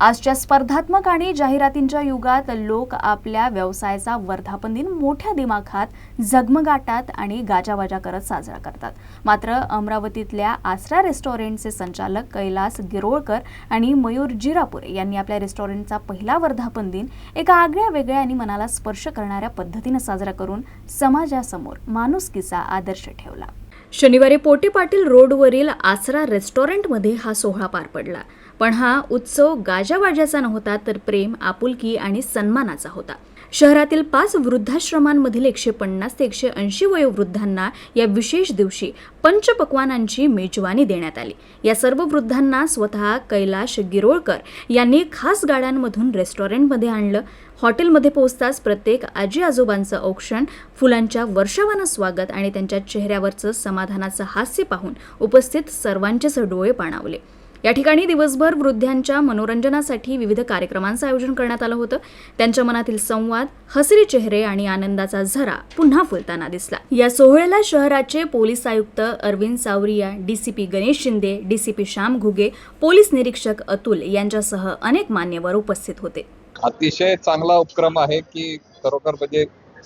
आजच्या स्पर्धात्मक आणि जाहिरातींच्या युगात लोक आपल्या व्यवसायाचा वर्धापन दिन मोठ्या दिमाखात झगमगाटात आणि गाजावाजा करत साजरा करतात. मात्र अमरावतीतल्या आसरा रेस्टॉरंटचे संचालक कैलास गिरोळकर आणि मयूर जिरापुरे यांनी आपल्या रेस्टॉरंटचा पहिला वर्धापन दिन एका आगळ्या वेगळ्या आणि मनाला स्पर्श करणाऱ्या पद्धतीनं साजरा करून समाजासमोर माणुसकीचा आदर्श ठेवला. शनिवारी पोटे पाटील रोडवरील आसरा रेस्टॉरंटमध्ये हा सोहळा पार पडला. पण हा उत्सव गाजावाजाचा नव्हता तर प्रेम आपुलकी आणि सन्मानाचा होता. शहरातील पाच वृद्धाश्रमांमधील एकशे पन्नास ते एकशे ऐंशी वयोवृद्धांना या विशेष दिवशी पंचपक्वानांची मेजवानी देण्यात आली. या सर्व वृद्धांना स्वतः कैलाश गिरोळकर यांनी खास गाड्यांमधून रेस्टॉरंटमध्ये आणलं. हॉटेलमध्ये पोहोचताच प्रत्येक आजी आजोबांचं औक्षण फुलांच्या वर्षावानं स्वागत आणि त्यांच्या चेहऱ्यावरचं समाधानाचं हास्य पाहून उपस्थित सर्वांचेच डोळे पाणावले. या ठिकाणी दिवसभर वृद्धांच्या मनोरंजनासाठी विविध कार्यक्रमांचं आयोजन करण्यात आलं होतं. त्यांच्या मनातील संवाद हसरे चेहरे आणि आनंदाचा झरा पुन्हा फुलताना दिसला. या सोहळ्याला शहराचे पोलीस आयुक्त Arvind Savariya DCP Ganesh Shinde DCP Shyam Ghuge police निरीक्षक अतुल यांच्यासह अनेक मान्यवर उपस्थित होते. अतिशय चांगला उपक्रम आहे की खरोखर म्हणजे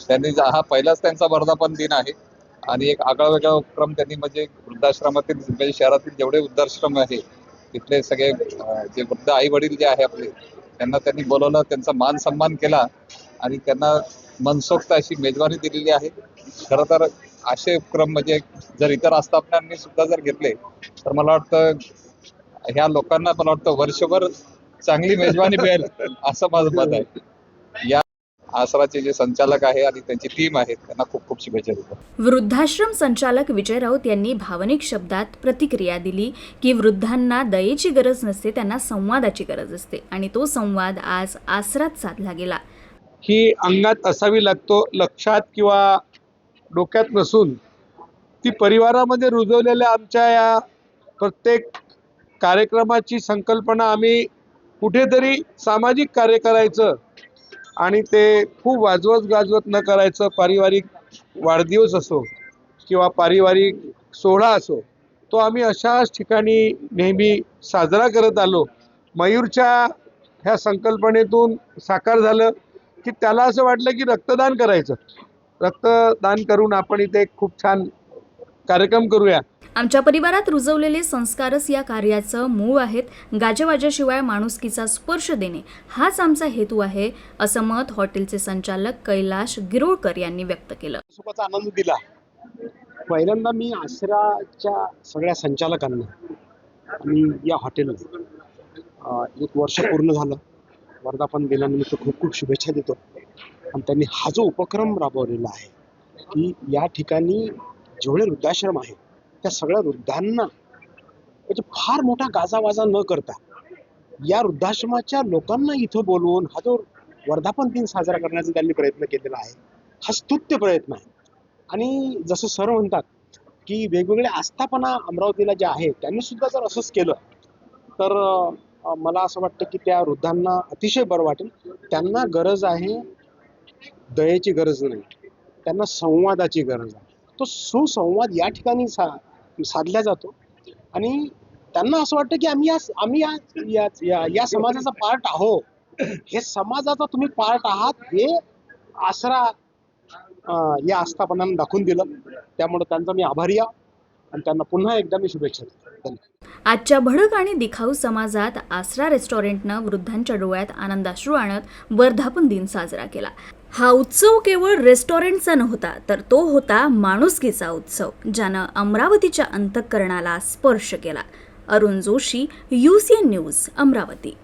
त्यांनी हा पहिलाच त्यांचा वर्धापन दिन आहे. आणि एक आगळा वेगळा उपक्रम त्यांनी म्हणजे वृद्धाश्रमातील म्हणजे शहरातील जेवढे वृद्धाश्रम आहे तिथले सगळे जे वृद्ध आई वडील जे आहे आपले त्यांना त्यांनी बोलवलं त्यांचा मान सन्मान केला आणि त्यांना मनसोक्त अशी मेजवानी दिलेली आहे. खरं तर असे उपक्रम म्हणजे जर इतर आस्थापनांनी सुद्धा जर घेतले तर मला वाटतं ह्या लोकांना मला वाटतं वर्षभर चांगली मेजवानी मिळेल असं माझं मत आहे. या आसराचे जे संचालक आहे आणि त्यांची टीम आहे त्यांना खूप खूप शुभेच्छा देतो. वृद्धाश्रम संचालक विजय राऊत यांनी भावनिक शब्दात प्रतिक्रिया दिली की वृद्धांना दयेची गरज नसते त्यांना संवादाची गरज असते आणि तो संवाद आज आसरात साधला गेला. ही अंगात असावी लागतो लक्षात किंवा डोक्यात नसून ती परिवारामध्ये रुजवलेल्या आमच्या या प्रत्येक कार्यक्रमाची संकल्पना आम्ही कुठेतरी सामाजिक कार्य करायचं आणि ते खूप वाजवत गाजवत न करायचं पारिवारिक वाढदिवस असो किंवा पारिवारिक सोहळा असो तो आम्ही अशाच ठिकाणी नेहमी साजरा करत आलो. मयूरच्या ह्या संकल्पनेतून साकार झालं की त्याला असं वाटलं की रक्तदान करायचं. रक्तदान करून आपण इथे खूप छान कार्यक्रम करूया. आमच्या परिवारात रुजवलेले संस्कारच या कार्याचं मूळ आहेत. गाजेवाजेशिवाय माणुसकीचा स्पर्श देणे हाच आमचा हेतू आहे असं मत हॉटेलचे संचालक कैलाश गिरोळकर यांनी व्यक्त केलं. आनंद दिला. पहिल्यांदा मी आसराच्या सगळ्या संचालकांना आणि या हॉटेलला एक वर्ष पूर्ण झालं. वर्धापन दिनानिमित्त खूप खूप शुभेच्छा देतो. आणि त्यांनी हा जो उपक्रम राबवलेला आहे की या ठिकाणी जेवढे वृद्धाश्रम आहे त्या सगळ्या वृद्धांना म्हणजे फार मोठा गाजावाजा न करता या वृद्धाश्रमाच्या लोकांना इथं बोलवून हा जो वर्धापन दिन साजरा करण्याचा त्यांनी प्रयत्न केलेला आहे हा स्तुत्य प्रयत्न आहे. आणि जसं सर म्हणतात की वेगवेगळ्या आस्थापना अमरावतीला ज्या आहेत त्यांनी सुद्धा जर असंच केलं तर मला असं वाटतं की त्या वृद्धांना अतिशय बरं वाटेल. त्यांना गरज आहे दयेची गरज नाही त्यांना संवादाची गरज आहे. तो सुसंवाद या ठिकाणी सा साधला जातो. आणि त्यांना असं वाटतं की आम्ही या आम्ही या या, या, या समाजाचा पार्ट आहो हे समाजाचा तुम्ही पार्ट आहात हे आसरा या आस्थापनानं दाखवून दिलं. त्यामुळे त्यांचा मी आभारी आहे. आणि त्यांना पुन्हा एकदा मी शुभेच्छा देतो. आजच्या भडक आणि दिखाऊ समाजात आसरा रेस्टॉरंटनं वृद्धांच्या डोळ्यात आनंदाश्रू आणत वर्धापन दिन साजरा केला. हा उत्सव केवळ रेस्टॉरंटचा नव्हता तर तो होता माणुसकीचा उत्सव ज्यानं अमरावतीच्या अंतःकरणाला स्पर्श केला. Arun Joshi UCN news Amravati.